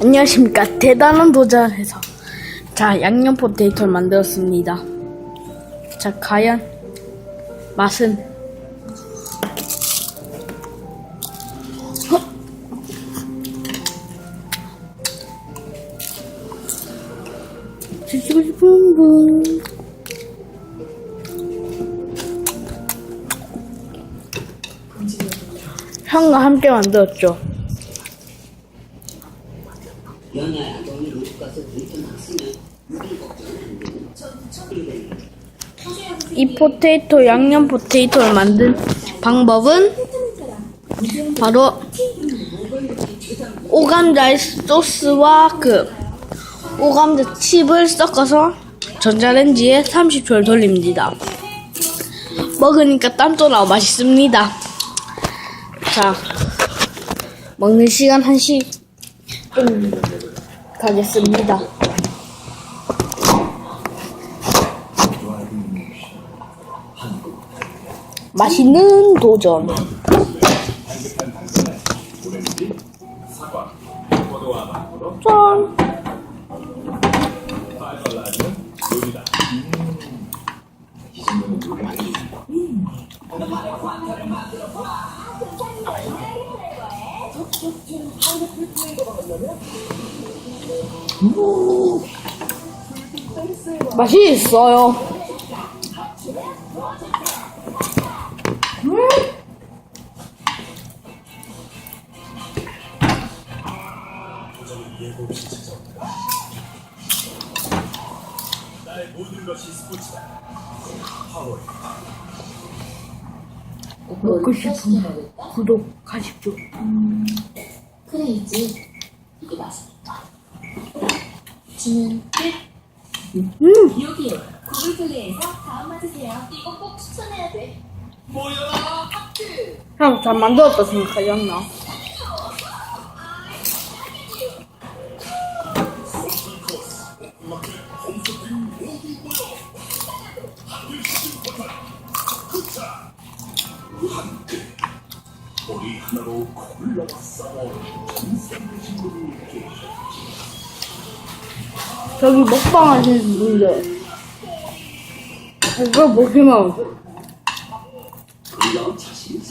안녕하십니까. 대단한 도전에서 자 양념 포테이토를 만들었습니다. 자 과연 맛은? 헉! 드시고 싶은 분. 형과 함께 만들었죠 연하야 너는 우리 가서 돈좀 쓰면 우리 걱정은 안 되는 이 포테이토 양념 포테이토를 만든 방법은 바로 오감자 소스와 그 오감자 칩을 섞어서 전자레인지에 30초를 돌립니다. 먹으니까 땀도 나고 맛있습니다. 자, 먹는 시간 1시 좀 가겠습니다. 맛있는 도전. 짠. 맛이 있어요. 먹고 싶으면 구독하십시오. 그래 있지. 이게 맛있다. 주문 끝. 음, 여기요. 구글 플레이에서 다음 맞으세요. 이거 꼭 추천해야 돼. 형, 잘 만들었다 생각하지 않나? 저기 먹방 하시는 분들.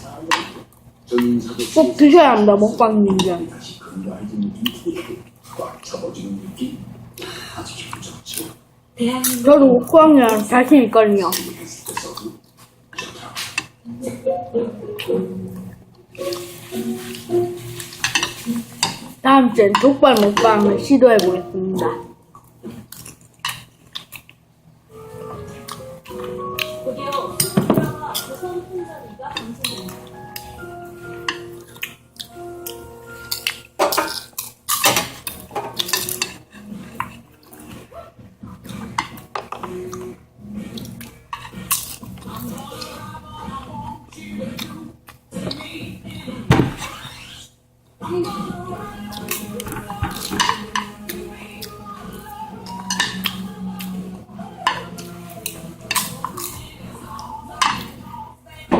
사는 전사도 꼭 드셔야 합니다 대한민국 저도 먹방이랑 자신 있거든요 다음 주엔 족발 먹방을 시도해 보겠습니다.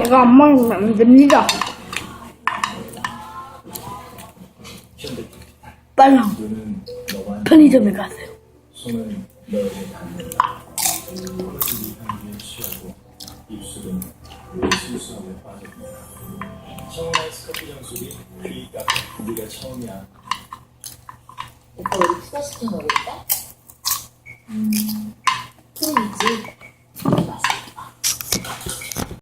이거 안 먹으면 안 됩니다. 빨랑 편의점에 가세요. 오빠 우리 투자시켜 먹을까? 음.